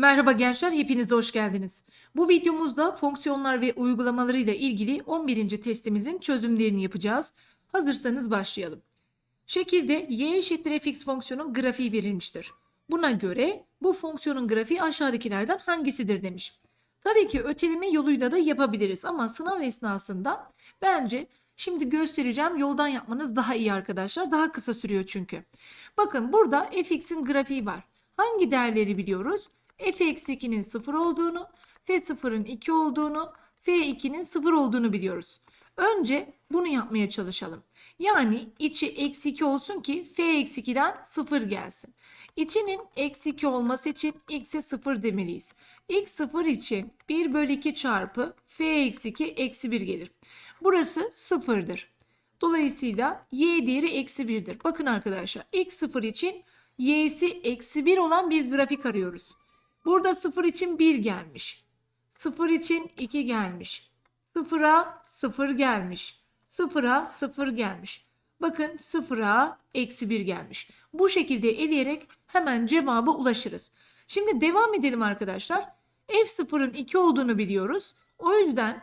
Merhaba gençler, hepiniz hoş geldiniz. Bu videomuzda fonksiyonlar ve uygulamalarıyla ilgili 11. testimizin çözümlerini yapacağız. Hazırsanız başlayalım. Şekilde y eşittir fx fonksiyonun grafiği verilmiştir. Buna göre bu fonksiyonun grafiği aşağıdakilerden hangisidir demiş. Tabii ki öteleme yoluyla da yapabiliriz ama sınav esnasında bence şimdi göstereceğim yoldan yapmanız daha iyi arkadaşlar. Daha kısa sürüyor çünkü. Bakın burada fx'in grafiği var. Hangi değerleri biliyoruz? F-2'nin 0 olduğunu, f0'ın 2 olduğunu, f2'nin 0 olduğunu biliyoruz. Önce bunu yapmaya çalışalım. Yani içi eksi 2 olsun ki f-2'den 0 gelsin. İçinin eksi 2 olması için x'e 0 demeliyiz. x 0 için 1 bölü 2 çarpı f-2 eksi 1 gelir. Burası 0'dır. Dolayısıyla y değeri eksi 1'dir. Bakın arkadaşlar x 0 için y'si eksi 1 olan bir grafik arıyoruz. Burada 0 için 1 gelmiş. 0 için 2 gelmiş. 0'a 0 gelmiş. 0'a 0 gelmiş. Bakın 0'a eksi 1 gelmiş. Bu şekilde eleyerek hemen cevaba ulaşırız. Şimdi devam edelim arkadaşlar. F0'ın 2 olduğunu biliyoruz. O yüzden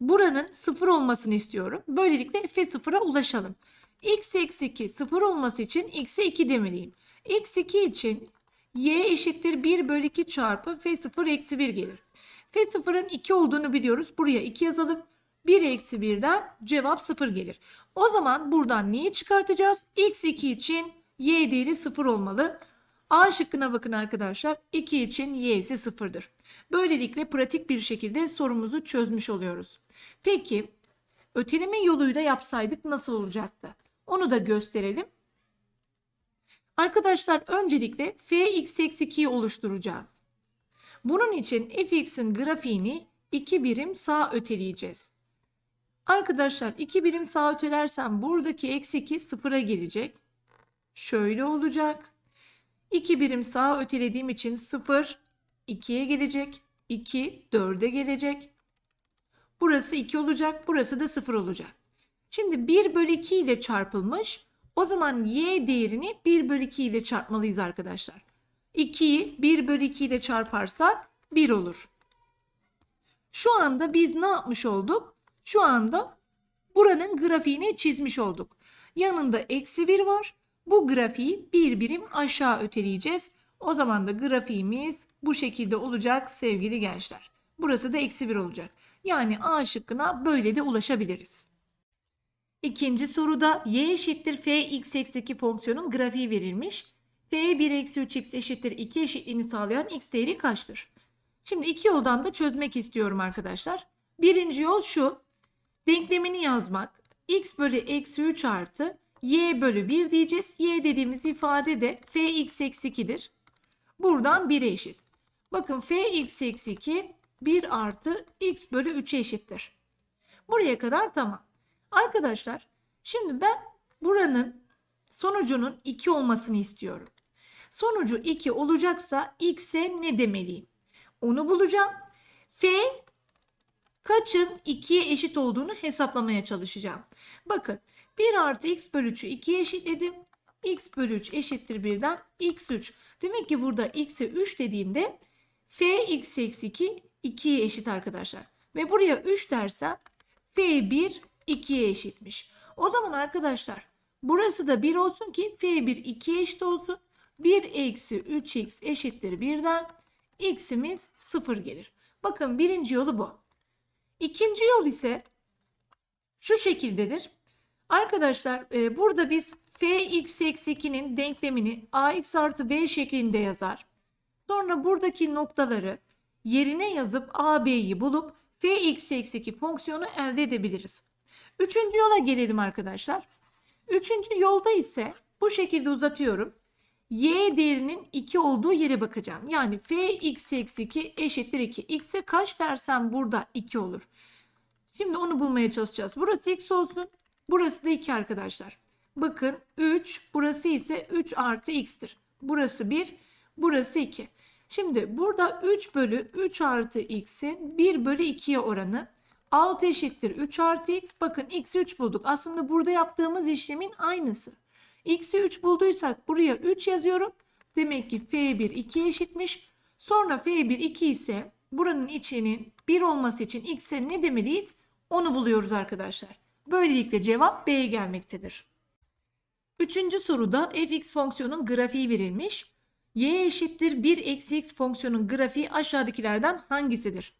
buranın 0 olmasını istiyorum. Böylelikle F0'a ulaşalım. x eksi 2 0 olması için x'e 2 demeliyim. x2 için y eşittir 1 bölü 2 çarpı f0 eksi 1 gelir. f0'ın 2 olduğunu biliyoruz. Buraya 2 yazalım. 1 eksi 1'den cevap 0 gelir. O zaman buradan neyi çıkartacağız? x2 için y değeri 0 olmalı. A şıkkına bakın arkadaşlar. 2 için y'si 0'dır. Böylelikle pratik bir şekilde sorumuzu çözmüş oluyoruz. Peki öteleme yoluyla yapsaydık nasıl olacaktı? Onu da gösterelim. Arkadaşlar öncelikle fx eksi 2'yi oluşturacağız. Bunun için fx'in grafiğini 2 birim sağ öteleyeceğiz. Arkadaşlar 2 birim sağ ötelersem buradaki eksi 2 sıfıra gelecek. Şöyle olacak. 2 birim sağ ötelediğim için 0 2'ye gelecek. 2 4'e gelecek. Burası 2 olacak. Burası da 0 olacak. Şimdi 1 bölü 2 ile çarpılmış. O zaman y değerini 1 bölü 2 ile çarpmalıyız arkadaşlar. 2'yi 1 bölü 2 ile çarparsak 1 olur. Şu anda biz ne yapmış olduk? Şu anda buranın grafiğini çizmiş olduk. Yanında eksi 1 var. Bu grafiği bir birim aşağı öteleyeceğiz. O zaman da grafiğimiz bu şekilde olacak sevgili gençler. Burası da eksi 1 olacak. Yani A şıkkına böyle de ulaşabiliriz. İkinci soruda y eşittir f x eksi 2 fonksiyonun grafiği verilmiş. f 1 eksi 3x eşittir 2 eşitliğini sağlayan x değeri kaçtır? Şimdi iki yoldan da çözmek istiyorum arkadaşlar. Birinci yol şu. Denklemini yazmak. x bölü eksi 3 artı y bölü 1 diyeceğiz. y dediğimiz ifade de fx eksi 2'dir. Buradan 1'e eşit. Bakın fx eksi 2 1 artı x bölü 3'e eşittir. Buraya kadar tamam. Arkadaşlar şimdi ben buranın sonucunun 2 olmasını istiyorum. Sonucu 2 olacaksa x'e ne demeliyim? Onu bulacağım. F kaçın 2'ye eşit olduğunu hesaplamaya çalışacağım. Bakın 1 artı x bölü 3'ü 2'ye eşitledim. x bölü 3 eşittir 1'den x3. Demek ki burada x'e 3 dediğimde f x eksi 2 2'ye eşit arkadaşlar. Ve buraya 3 dersem f1 2'ye eşitmiş. O zaman arkadaşlar burası da 1 olsun ki f1 2'ye eşit olsun. 1 eksi 3x eşittir 1'den x'imiz 0 gelir. Bakın birinci yolu bu. İkinci yol ise şu şekildedir. Arkadaşlar e, burada biz fx eksi 2'nin denklemini ax artı b şeklinde yazar. Sonra buradaki noktaları yerine yazıp ab'yi bulup fx eksi 2 fonksiyonu elde edebiliriz. Üçüncü yola gelelim arkadaşlar. Üçüncü yolda ise bu şekilde uzatıyorum. Y değerinin 2 olduğu yere bakacağım. Yani fx eksi 2 eşittir 2. X'e kaç dersem burada 2 olur. Şimdi onu bulmaya çalışacağız. Burası x olsun. Burası da 2 arkadaşlar. Bakın 3. Burası ise 3 artı x'tir. Burası 1. Burası 2. Şimdi burada 3 bölü 3 artı x'in 1 bölü 2'ye oranı 6 eşittir 3 artı x. Bakın x'i 3 bulduk. Aslında burada yaptığımız işlemin aynısı. x'i 3 bulduysak buraya 3 yazıyorum. Demek ki f1 2'ye eşitmiş. Sonra f1 2 ise buranın içinin 1 olması için x'e ne demeliyiz? Onu buluyoruz arkadaşlar. Böylelikle cevap B gelmektedir. Üçüncü soruda fx fonksiyonun grafiği verilmiş. y eşittir 1 eksi x fonksiyonun grafiği aşağıdakilerden hangisidir?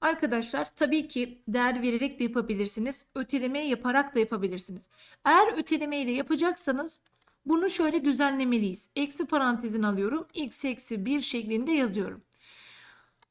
Arkadaşlar tabii ki değer vererek de yapabilirsiniz. Öteleme yaparak da yapabilirsiniz. Eğer öteleme ile yapacaksanız bunu şöyle düzenlemeliyiz. Eksi parantezin alıyorum. x eksi 1 şeklinde yazıyorum.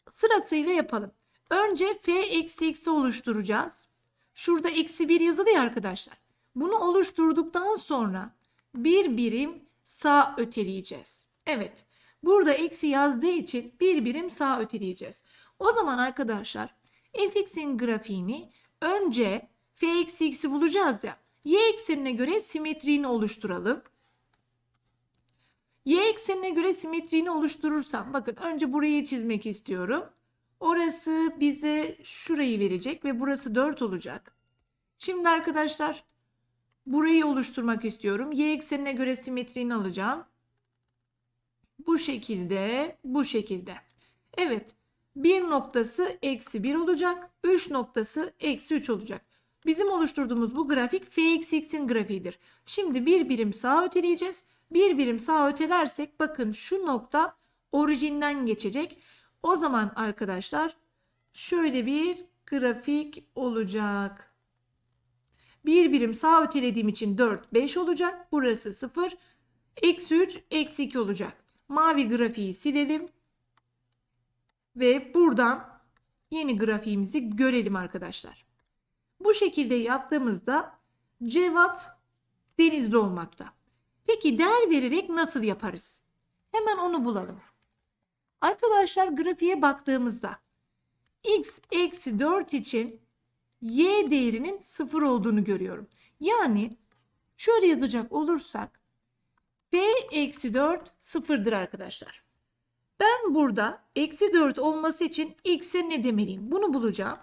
Sırasıyla yapalım. Önce f eksi x'i oluşturacağız. Şurada eksi 1 yazılı ya arkadaşlar. Bunu oluşturduktan sonra bir birim sağ öteleyeceğiz. Evet. Burada eksi yazdığı için bir birim sağ öteleyeceğiz. O zaman arkadaşlar fx'in grafiğini önce f x'i bulacağız ya. Y eksenine göre simetriğini oluşturalım. Y eksenine göre simetriğini oluşturursam bakın önce burayı çizmek istiyorum. Orası bize şurayı verecek ve burası 4 olacak. Şimdi arkadaşlar burayı oluşturmak istiyorum. Y eksenine göre simetriğini alacağım. Bu şekilde, bu şekilde. Evet, 1 noktası eksi 1 olacak. 3 noktası eksi 3 olacak. Bizim oluşturduğumuz bu grafik f eksi x'in grafiğidir. Şimdi bir birim sağa öteleyeceğiz. Bir birim sağa ötelersek bakın şu nokta orijinden geçecek. O zaman arkadaşlar şöyle bir grafik olacak. Bir birim sağa ötelediğim için 4, 5 olacak. Burası 0. Eksi 3, eksi 2 olacak. Mavi grafiği silelim. Ve buradan yeni grafiğimizi görelim arkadaşlar. Bu şekilde yaptığımızda cevap denizli olmakta. Peki değer vererek nasıl yaparız? Hemen onu bulalım. Arkadaşlar grafiğe baktığımızda x eksi 4 için y değerinin 0 olduğunu görüyorum. Yani şöyle yazacak olursak p eksi 4 sıfırdır arkadaşlar. Ben burada eksi 4 olması için x'e ne demeliyim? Bunu bulacağım.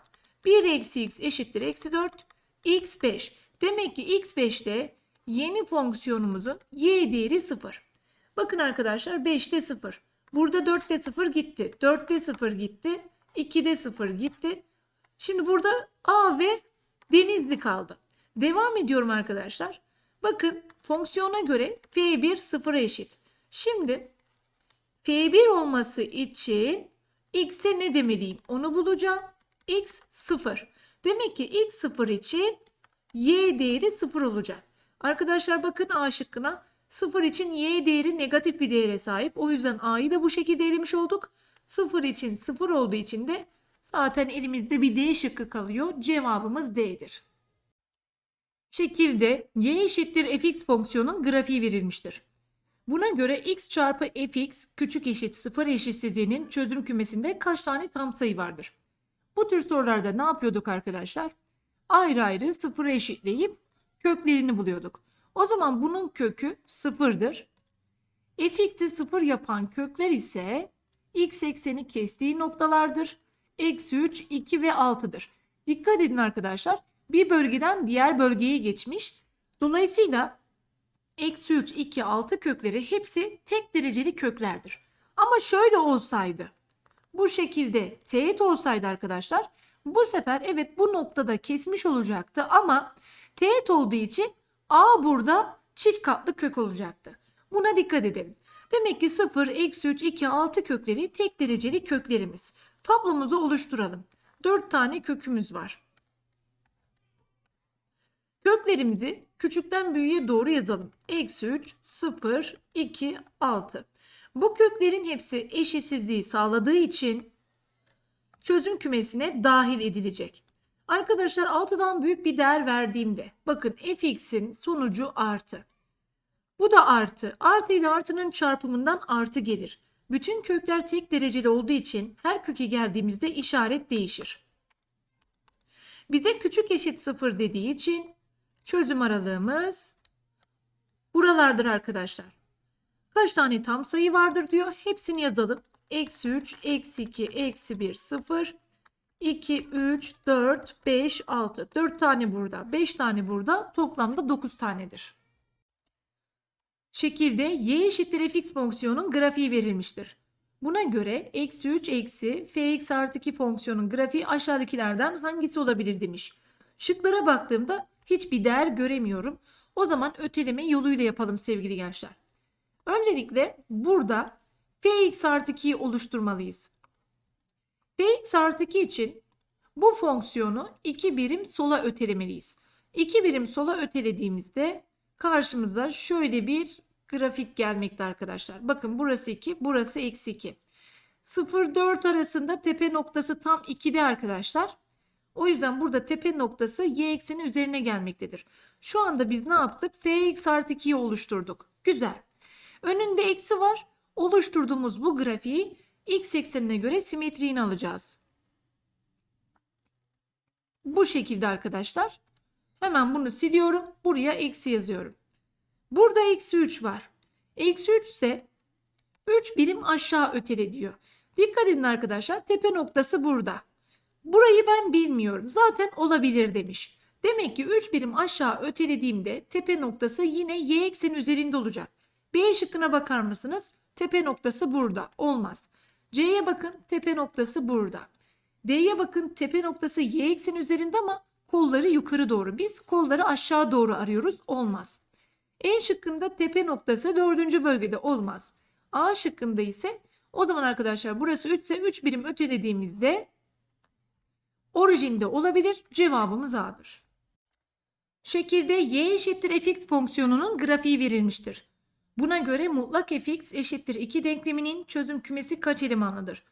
1 eksi x eşittir eksi 4 x 5. Demek ki x5'te yeni fonksiyonumuzun y değeri 0. Bakın arkadaşlar 5'te 0. Burada 4'te 0 gitti. 4'te 0 gitti. 2'de 0 gitti. Şimdi burada a ve denizli kaldı. Devam ediyorum arkadaşlar. Bakın fonksiyona göre f1 0'a eşit. Şimdi f1 olması için x'e ne demeliyim? Onu bulacağım. x 0. Demek ki x 0 için y değeri 0 olacak. Arkadaşlar bakın A şıkkına 0 için y değeri negatif bir değere sahip. O yüzden a'yı da bu şekilde elemiş olduk. 0 için 0 olduğu için de zaten elimizde bir d şıkkı kalıyor. Cevabımız d'dir. Şekilde y eşittir fx fonksiyonun grafiği verilmiştir. Buna göre x çarpı fx küçük eşit 0 eşitsizliğinin çözüm kümesinde kaç tane tam sayı vardır? Bu tür sorularda ne yapıyorduk arkadaşlar? Ayrı ayrı sıfıra eşitleyip köklerini buluyorduk. O zaman bunun kökü sıfırdır. fx'i sıfır yapan kökler ise x ekseni kestiği noktalardır. Eksi 3, 2 ve 6'dır. Dikkat edin arkadaşlar. Bir bölgeden diğer bölgeye geçmiş. Dolayısıyla eksi 3, 2, 6 kökleri hepsi tek dereceli köklerdir. Ama şöyle olsaydı bu şekilde teğet olsaydı arkadaşlar bu sefer evet bu noktada kesmiş olacaktı ama teğet olduğu için A burada çift katlı kök olacaktı. Buna dikkat edelim. Demek ki 0, eksi 3, 2, 6 kökleri tek dereceli köklerimiz. Tablomuzu oluşturalım. 4 tane kökümüz var. Köklerimizi küçükten büyüğe doğru yazalım. Eksi 3, 0, 2, 6. Bu köklerin hepsi eşitsizliği sağladığı için çözüm kümesine dahil edilecek. Arkadaşlar 6'dan büyük bir değer verdiğimde bakın fx'in sonucu artı. Bu da artı. Artı ile artının çarpımından artı gelir. Bütün kökler tek dereceli olduğu için her köke geldiğimizde işaret değişir. Bize küçük eşit sıfır dediği için çözüm aralığımız buralardır arkadaşlar. Kaç tane tam sayı vardır diyor. Hepsini yazalım. Eksi 3, eksi 2, eksi 1, 0, 2, 3, 4, 5, 6. 4 tane burada, 5 tane burada. Toplamda 9 tanedir. Şekilde y eşittir fx fonksiyonun grafiği verilmiştir. Buna göre eksi 3 eksi fx artı 2 fonksiyonun grafiği aşağıdakilerden hangisi olabilir demiş. Şıklara baktığımda hiçbir değer göremiyorum. O zaman öteleme yoluyla yapalım sevgili gençler. Öncelikle burada fx artı 2'yi oluşturmalıyız. fx artı 2 için bu fonksiyonu 2 birim sola ötelemeliyiz. 2 birim sola ötelediğimizde karşımıza şöyle bir grafik gelmekte arkadaşlar. Bakın burası 2, burası eksi 2. 0-4 arasında tepe noktası tam 2'de arkadaşlar. O yüzden burada tepe noktası y ekseni üzerine gelmektedir. Şu anda biz ne yaptık? fx artı 2'yi oluşturduk. Güzel. Önünde eksi var. Oluşturduğumuz bu grafiği x eksenine göre simetriğini alacağız. Bu şekilde arkadaşlar. Hemen bunu siliyorum. Buraya eksi yazıyorum. Burada eksi 3 var. Eksi 3 ise 3 birim aşağı ötele diyor. Dikkat edin arkadaşlar. Tepe noktası burada. Burayı ben bilmiyorum. Zaten olabilir demiş. Demek ki 3 birim aşağı ötelediğimde tepe noktası yine y ekseni üzerinde olacak. B şıkkına bakar mısınız? Tepe noktası burada. Olmaz. C'ye bakın tepe noktası burada. D'ye bakın tepe noktası y ekseni üzerinde ama kolları yukarı doğru. Biz kolları aşağı doğru arıyoruz. Olmaz. En şıkkında tepe noktası dördüncü bölgede olmaz. A şıkkında ise o zaman arkadaşlar burası 3 ise 3 birim ötelediğimizde orijinde olabilir. Cevabımız A'dır. Şekilde y eşittir fx fonksiyonunun grafiği verilmiştir. Buna göre mutlak fx eşittir 2 denkleminin çözüm kümesi kaç elemanlıdır?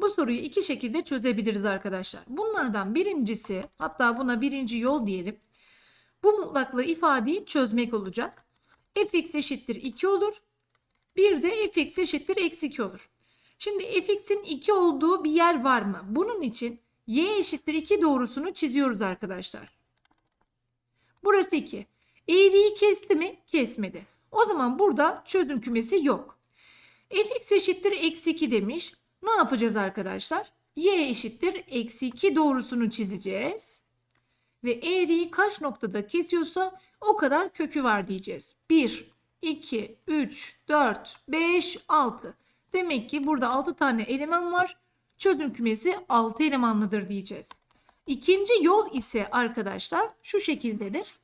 Bu soruyu iki şekilde çözebiliriz arkadaşlar. Bunlardan birincisi hatta buna birinci yol diyelim. Bu mutlaklı ifadeyi çözmek olacak. fx eşittir 2 olur. Bir de fx eşittir eksi 2 olur. Şimdi fx'in 2 olduğu bir yer var mı? Bunun için y eşittir 2 doğrusunu çiziyoruz arkadaşlar. Burası 2. Eğriyi kesti mi? Kesmedi. O zaman burada çözüm kümesi yok. fx eşittir eksi 2 demiş. Ne yapacağız arkadaşlar? y eşittir eksi 2 doğrusunu çizeceğiz. Ve eğriyi kaç noktada kesiyorsa o kadar kökü var diyeceğiz. 1, 2, 3, 4, 5, 6. Demek ki burada 6 tane eleman var. Çözüm kümesi 6 elemanlıdır diyeceğiz. İkinci yol ise arkadaşlar şu şekildedir.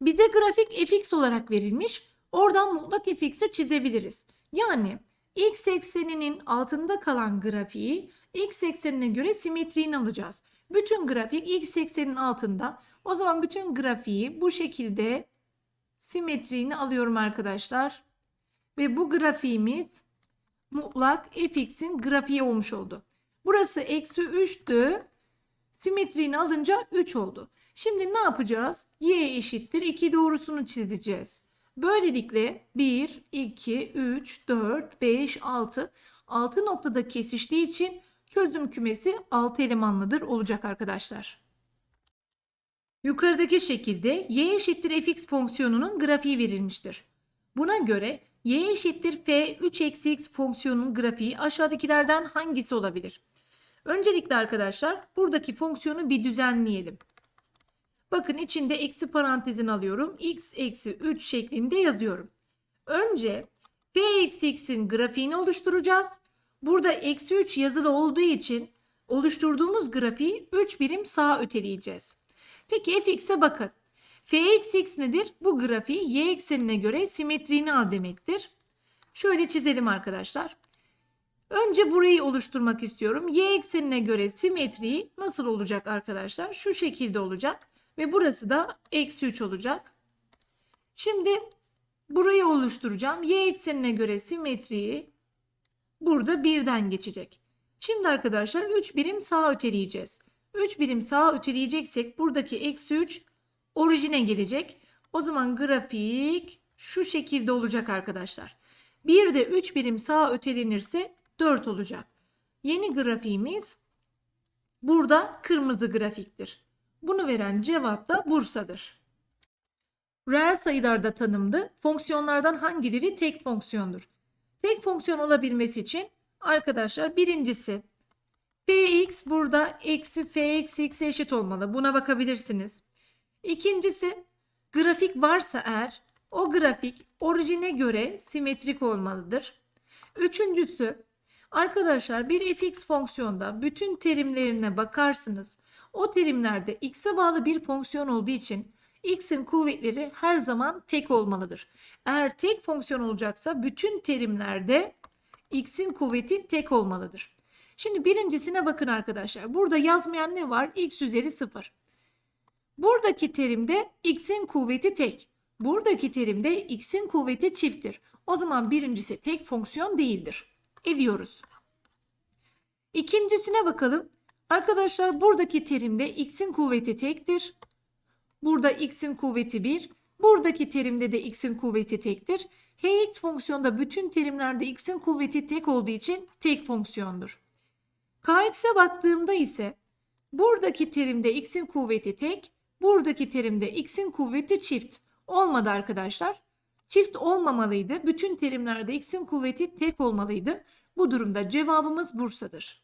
Bize grafik fx olarak verilmiş. Oradan mutlak fx'i çizebiliriz. Yani x ekseninin altında kalan grafiği x eksenine göre simetriğini alacağız. Bütün grafik x eksenin altında. O zaman bütün grafiği bu şekilde simetriğini alıyorum arkadaşlar. Ve bu grafiğimiz mutlak fx'in grafiği olmuş oldu. Burası eksi 3'tü. Simetriğini alınca 3 oldu. Şimdi ne yapacağız? y eşittir 2 doğrusunu çizeceğiz. Böylelikle 1, 2, 3, 4, 5, 6 6 noktada kesiştiği için çözüm kümesi 6 elemanlıdır olacak arkadaşlar. Yukarıdaki şekilde y eşittir fx fonksiyonunun grafiği verilmiştir. Buna göre y eşittir f 3 eksi x fonksiyonunun grafiği aşağıdakilerden hangisi olabilir? Öncelikle arkadaşlar buradaki fonksiyonu bir düzenleyelim. Bakın içinde eksi parantezin alıyorum. x eksi 3 şeklinde yazıyorum. Önce f eksi x'in grafiğini oluşturacağız. Burada eksi 3 yazılı olduğu için oluşturduğumuz grafiği 3 birim sağa öteleyeceğiz. Peki fx'e bakın. F eksi x nedir? Bu grafiği y eksenine göre simetriğini al demektir. Şöyle çizelim arkadaşlar. Önce burayı oluşturmak istiyorum. Y eksenine göre simetriği nasıl olacak arkadaşlar? Şu şekilde olacak. Ve burası da eksi 3 olacak. Şimdi burayı oluşturacağım. Y eksenine göre simetriği burada birden geçecek. Şimdi arkadaşlar 3 birim sağa öteleyeceğiz. 3 birim sağa öteleyeceksek buradaki eksi 3 orijine gelecek. O zaman grafik şu şekilde olacak arkadaşlar. Bir de 3 birim sağa ötelenirse 4 olacak. Yeni grafiğimiz burada kırmızı grafiktir. Bunu veren cevap da Bursa'dır. Reel sayılarda tanımlı fonksiyonlardan hangileri tek fonksiyondur? Tek fonksiyon olabilmesi için arkadaşlar birincisi fx burada eksi f eksi x'e eşit olmalı. Buna bakabilirsiniz. İkincisi grafik varsa eğer o grafik orijine göre simetrik olmalıdır. Üçüncüsü arkadaşlar bir fx fonksiyonda bütün terimlerine bakarsınız. O terimlerde x'e bağlı bir fonksiyon olduğu için x'in kuvvetleri her zaman tek olmalıdır. Eğer tek fonksiyon olacaksa bütün terimlerde x'in kuvveti tek olmalıdır. Şimdi birincisine bakın arkadaşlar. Burada yazmayan ne var? x üzeri 0. Buradaki terimde x'in kuvveti tek. Buradaki terimde x'in kuvveti çifttir. O zaman birincisi tek fonksiyon değildir. Ediyoruz. İkincisine bakalım. Arkadaşlar buradaki terimde x'in kuvveti tektir. Burada x'in kuvveti 1. Buradaki terimde de x'in kuvveti tektir. hx fonksiyonda bütün terimlerde x'in kuvveti tek olduğu için tek fonksiyondur. kx'e baktığımda ise buradaki terimde x'in kuvveti tek, buradaki terimde x'in kuvveti çift. Olmadı arkadaşlar. Çift olmamalıydı. Bütün terimlerde x'in kuvveti tek olmalıydı. Bu durumda cevabımız Bursa'dır.